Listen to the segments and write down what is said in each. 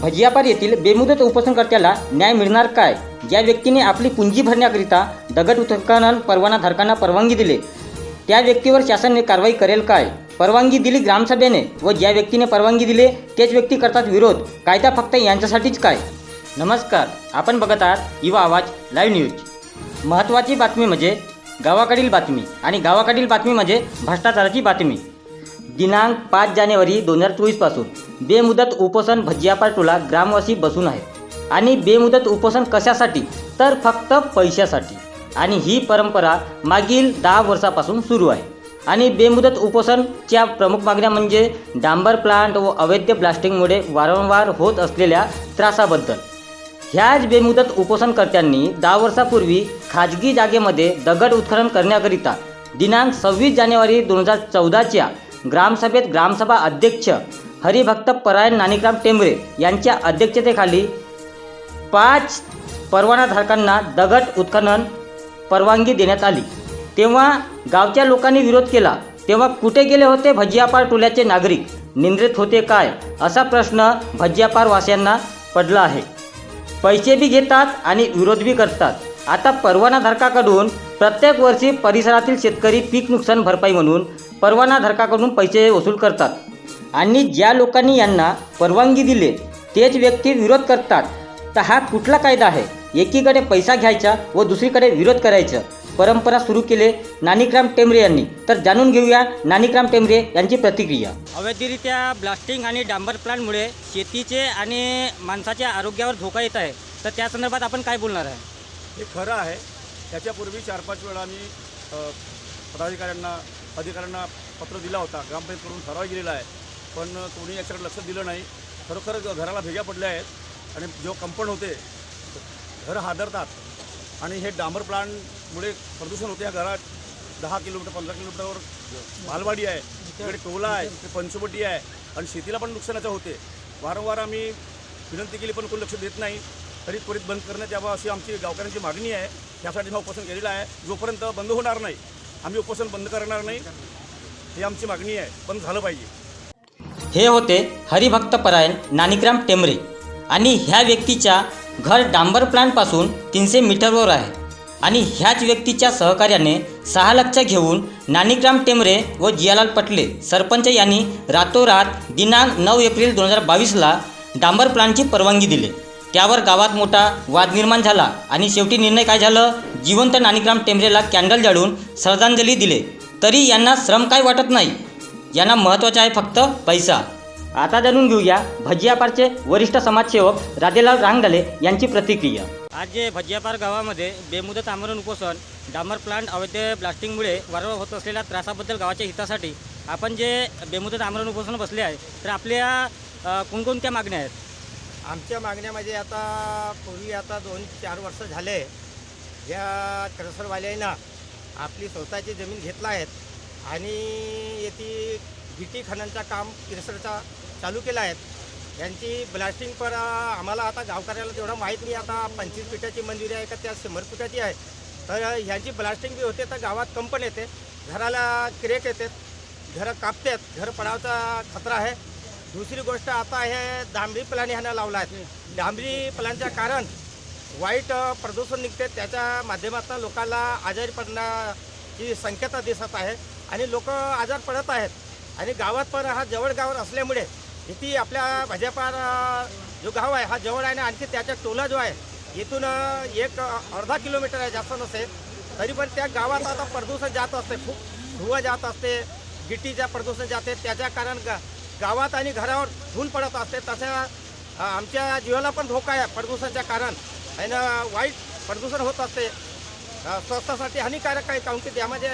भजियापार येथील बेमुदत उपोषणकर्त्याला न्याय मिळणार काय? ज्या व्यक्तीने आपली पुंजी भरण्याकरिता दगड उत्खनन परवानाधारकांना परवानगी दिली. त्या व्यक्तीवर शासनाने कारवाई करेल काय? परवानगी दिली ग्रामसभेने व ज्या व्यक्तीने परवानगी दिली तेच व्यक्ती करतात विरोध. कायदा फक्त यांच्यासाठीच काय? नमस्कार. आपण बघत आहात युवा आवाज लाईव्ह न्यूज. महत्त्वाची बातमी म्हणजे गावाकडील बातमी आणि गावाकडील बातमी म्हणजे भ्रष्टाचाराची बातमी. दिनांक पाच जानेवारी दोन हजार चोवीसपासून बेमुदत उपोषण भजियापाटोला ग्रामवासी बसून आहेत. आणि बेमुदत उपोषण कशासाठी? तर फक्त पैशासाठी. आणि ही परंपरा मागील दहा वर्षापासून सुरू आहे. आणि बेमुदत उपोषणच्या प्रमुख मागण्या म्हणजे डांबर प्लांट व अवैध ब्लास्टिंगमुळे वारंवार होत असलेल्या त्रासाबद्दल. ह्याच बेमुदत उपोषणकर्त्यांनी दहा वर्षापूर्वी खाजगी जागेमध्ये दगड उत्खनन करण्याकरिता दिनांक सव्वीस जानेवारी दोन हजार चौदाच्या ग्रामसभेत ग्रामसभा अध्यक्ष हरिभक्त परायण नानिकराम टेंबरे यांच्या अध्यक्षतेखाली पाच परवानाधारकांना दगड उत्खनन परवानगी देण्यात आली. तेव्हा गावच्या लोकांनी विरोध केला. तेव्हा कुठे गेले होते भजियापार टोल्याचे नागरिक? निंद्रित होते काय? असा प्रश्न भजियापार वासियांना पडला आहे. पैसे बी घेतात आणि विरोध बी करतात. आता परवानाधारकाकडून प्रत्येक वर्षी परिसरातील शेतकरी पीक नुकसान भरपाई म्हणून परवानाधारकाकडून पैसे वसूल करतात. आणि ज्या लोकांनी यांना परवानगी दिले तेच व्यक्ती विरोध करतात. तर हा कुठला कायदा आहे? एकीकडे पैसा घ्यायचा व दुसरीकडे विरोध करायचा. परंपरा सुरू केले नानिकराम टेंबरे यांनी. तर जाणून घेऊया नानिकराम टेंबरे यांची प्रतिक्रिया. अवैधरित्या ब्लास्टिंग आणि डांबर प्लांटमुळे शेतीचे आणि माणसाच्या आरोग्यावर धोका येत आहे. तर त्या संदर्भात आपण काय बोलणार आहे? हे खरं आहे. त्याच्यापूर्वी चार पाच वेळा अ, पदाधिकाऱ्यांना अधिकाऱ्यांना पत्र दिला होता. ग्रामपंचायतकडून ठराव गेलेला आहे. पण कोणी याच्याकडे लक्ष दिलं नाही. खरोखर घराला भेगा पडल्या आहेत. आणि जो कंपन होते घरं हादरतात. आणि हे डांबर प्लांटमुळे प्रदूषण होते. या घरात दहा किलोमीटर पंधरा किलोमीटरवर मालवाडी आहे. तिकडे टोला आहे. तिकडे पंचवटी आहे. आणि शेतीला पण नुकसानाचं होते. वारंवार आम्ही विनंती केली पण कोणी लक्ष देत नाही. तरी त्वरित बंद करण्यात यावं अशी आमची गावकऱ्यांची मागणी आहे. त्यासाठी हा उपोषण केलेला आहे. जोपर्यंत बंद होणार नाही आम्ही उपोषण बंद करणार नाही. ही आमची मागणी आहे पण झालं पाहिजे. हे होते हरिभक्त परायण नानिकराम टेंबरे आणि ह्या व्यक्तीच्या घर डांबर प्लांटपासून तीनशे मीटरवर आहे. आणि ह्याच व्यक्तीच्या सहकार्याने सहा लक्ष घेऊन नानिकराम टेंबरे व जियालाल पटले सरपंच यांनी रातोरात दिनांक नऊ एप्रिल दोन हजार बावीसला डांबर प्लांटची परवानगी दिली. त्यावर गावात मोठा वाद निर्माण झाला आणि शेवटी निर्णय काय झालं? जिवंत नानिकराम टेंबरेला कॅन्डल जाळून श्रद्धांजली दिले. तरी यांना श्रम काय वाटत नाही? यांना महत्त्वाचा आहे फक्त पैसा. आता जाणून घेऊया भजियापारचे वरिष्ठ समाजसेवक राधेलाल रांगडले यांची प्रतिक्रिया. आज जे भजियापार गावामध्ये बेमुदत आमरण उपोषण डांबर प्लांट अवैध ब्लास्टिंगमुळे वारंवार होत असलेल्या त्रासाबद्दल गावाच्या हितासाठी आपण जे बेमुदत आमरण उपोषण बसले आहे तर आपल्या कोणकोणत्या मागण्या आहेत? आमच्या मागण्या म्हणजे आता पूर्वी आता दोन चार वर्ष झाले या क्रसरवाल्यांना आपली स्वतःची जमीन घेतला आहेत आणि येथे गिटी खननचा काम किरसरचा चालू केला आहे. यांची ब्लास्टिंग पर आम्हाला आता गावकऱ्याला तेवढं माहीत नाही. आता पंचवीस फुटाची मंजुरी आहे का त्या शंभर फुटाची आहे. तर ह्यांची ब्लास्टिंग बी होते तर गावात कंपन येते. घराला क्रेक येते. घरं कापतात. घर पडावचा खतरा आहे. दुसरी गोष्ट आता हे डांबरी प्लान ह्यानं लावला आहे. डांबरी प्लांटच्या कारण वाईट प्रदूषण निघते त्याच्या माध्यमातून लोकांना आजारी पडण्याची संकेता दिसत आहे आणि लोक आजार पडत आहेत. आणि गावात पण हा जवळ गाव असल्यामुळे इथे आपल्या भाजपार जो गाव आहे हा जवळ आहे आणि आणखी त्याचा टोला जो आहे इथून एक अर्धा किलोमीटर आहे जास्त नसेल. तरी पण त्या गावात आता प्रदूषण जात असते खूप धुवा जात असते गिट्टीच्या प्रदूषण जाते त्याच्या कारण गा गावात आणि घरावर धूल पडत असते तशा आमच्या जीवाला पण धोका आहे प्रदूषणाच्या कारण. आणि वाईट प्रदूषण होत असते. अ, स्वास्थ्यासाठी हानिकारक आहे काऊन की त्यामध्ये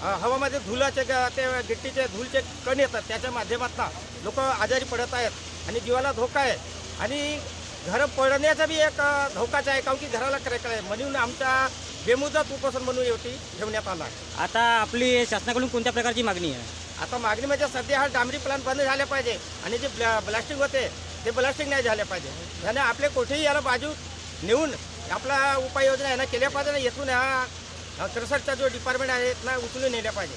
हवामध्ये धुलाचे ग- ते गिट्टीचे धूलचे कण येतात त्याच्या माध्यमातून लोक आजारी पडत आहेत आणि जीवाला धोका आहे. आणि घरं पडण्याचा बी एक धोकाच आहे काऊन की घराला क्रॅक आहे. म्हणून आमच्या बेमुदत उपोषण म्हणून एवढी ठेवण्यात आला. आहे आता आपली शासनाकडून कोणत्या प्रकारची मागणी आहे? आता मागणी म्हणजे सध्या हा डांबरी प्लांट बंद झाला पाहिजे आणि जे ब्ला ब्लास्टिंग होते ते ब्लास्टिंग नाही झाले पाहिजे. त्याने आपले कुठेही याला बाजू नेऊन आपला उपाययोजना यांना केल्या पाहिजे ना येथून हा क्रसरचा जो डिपार्टमेंट आहे ना उचलून नेल्या पाहिजे.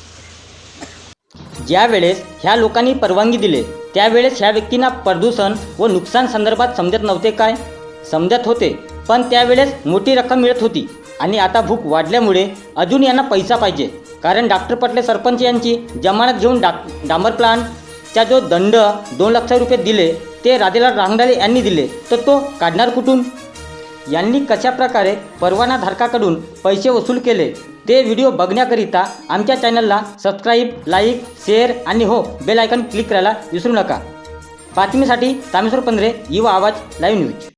ज्यावेळेस ह्या लोकांनी परवानगी दिले त्यावेळेस ह्या व्यक्तींना प्रदूषण व नुकसान संदर्भात समजत नव्हते काय? समजत होते पण त्यावेळेस मोठी रक्कम मिळत होती आणि आता भूक वाढल्यामुळे अजून यांना पैसा पाहिजे. कारण डॉक्टर पटले सरपंच यांची जमानत घेऊन डा डांबर प्लांटचा जो दंड दोन लाख रुपये दिले ते राधेलाल रांगडाले यांनी दिले तर तो काढणार कुठून? यांनी कशाप्रकारे परवानाधारकाकडून पैसे वसूल केले ते व्हिडिओ बघण्याकरिता आमच्या चॅनलला सबस्क्राईब लाईक शेअर आणि हो बेल आयकन क्लिक करायला विसरू नका. बातमीसाठी तामेश्वर पंधरे युवा आवाज लाईव्ह न्यूज.